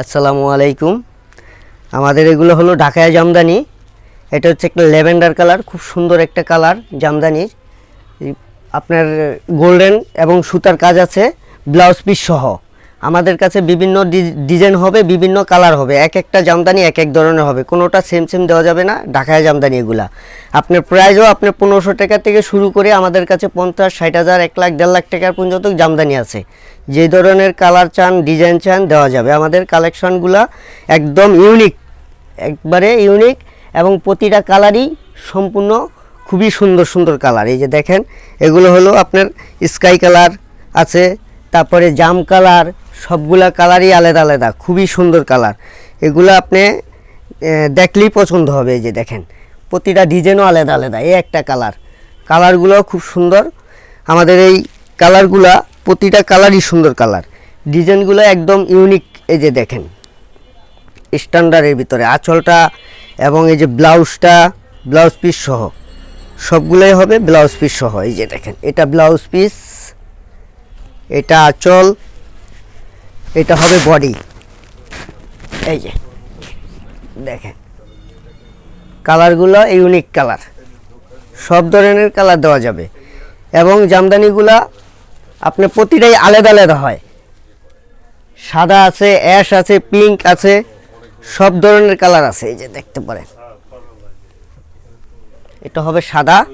আসসালামু আলাইকুম। আমাদের এগুলো হলো ঢাকায় জামদানি। এটা হচ্ছে একটা ল্যাভেন্ডার কালার, খুব সুন্দর একটা কালার জামদানির। আপনার গোল্ডেন এবং সুতার কাজ আছে, ব্লাউজ পিস সহ। আমাদের কাছে বিভিন্ন ডিজাইন হবে, বিভিন্ন কালার হবে, এক একটা জামদানি এক এক ধরনের হবে। কোনোটা সেম সেম দেওয়া যাবে না, ঢাকায় জামদানি এগুলা। আপনার প্রাইজও আপনার পনেরোশো টাকা থেকে শুরু করে আমাদের কাছে পঞ্চাশ, ষাট হাজার, এক লাখ, দেড় লাখ টাকার পর্যন্ত জামদানি আছে। যে ধরনের কালার চান, ডিজাইন চান, দেওয়া যাবে। আমাদের কালেকশনগুলা একদম ইউনিক একবারে ইউনিক এবং প্রতিটা কালারই সম্পূর্ণ খুবই সুন্দর সুন্দর কালার। এই যে দেখেন, এগুলো হলো আপনার স্কাই কালার আছে, তারপরে জাম কালার সবগুলা কালারই আলাদা আলাদা, খুবই সুন্দর কালার। এগুলো আপনি দেখলেই পছন্দ হবে এই যে দেখেন। প্রতিটা ডিজাইনও আলাদা আলাদা, এই একটা কালার। কালারগুলো খুব সুন্দর। আমাদের এই কালারগুলা, প্রতিটা কালারই সুন্দর কালার। ডিজাইনগুলো একদম ইউনিক, এই যে দেখেন। স্ট্যান্ডার্ডের ভিতরে, আঁচলটা এবং এই যে ব্লাউজটা, ব্লাউজ পিস সহ। সবগুলোই হবে ব্লাউজ পিস সহ, এই যে দেখেন। এটা ব্লাউজ পিস, এটা আঁচল এটা হবে বডি এই যে, দেখেন। কালারগুলো ইউনিক কালার। সব ধরনের কালার দেওয়া যাবে। এবং জামদানিগুলা আপনার প্রতিটাই আলাদা আলাদা হয়। সাদা আছে অ্যাশ আছে পিঙ্ক আছে, সব ধরনের কালার আছে। এই যে দেখতে পারেন। এটা হবে সাদা।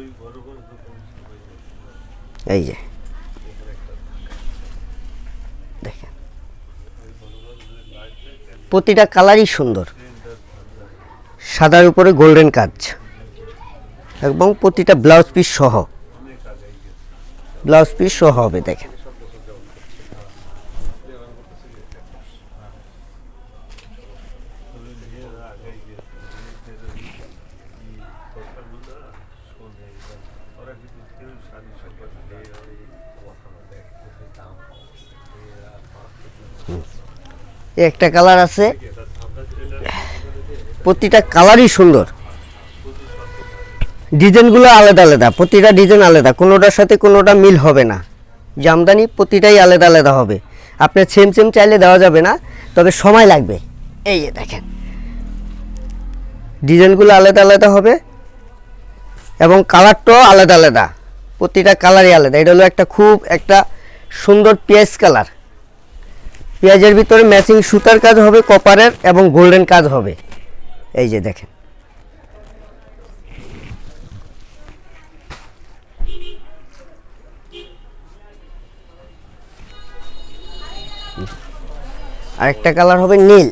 এই যে। দেখেন। প্রতিটা কালারই সুন্দর। সাদার উপরে গোল্ডেন কাজ। এবং প্রতিটা ব্লাউজ পিস সহ। ব্লাউজ পিস সহ হবে, দেখেন। এই একটা কালার আছে। প্রতিটা কালারই সুন্দর। ডিজাইনগুলো আলাদা আলাদা, প্রতিটা ডিজাইন আলাদা, কোনোটার সাথে কোনোটা মিল হবে না। জামদানি প্রতিটাই আলাদা আলাদা হবে। আপনার সেম সেম চাইলে দেওয়া যাবে না, তবে সময় লাগবে। এই যে দেখেন। ডিজাইনগুলো আলাদা আলাদা হবে এবং কালারটাও আলাদা আলাদা। প্রতিটা কালারই আলাদা। এটা হলো একটা খুব একটা সুন্দর পেঁয়াজ কালার। পেঁয়াজের ভিতরে ম্যাচিং সুতার কাজ হবে কপারের এবং গোল্ডেন কাজ হবে। এই যে দেখেন। আরেকটা কালার হবে নীল।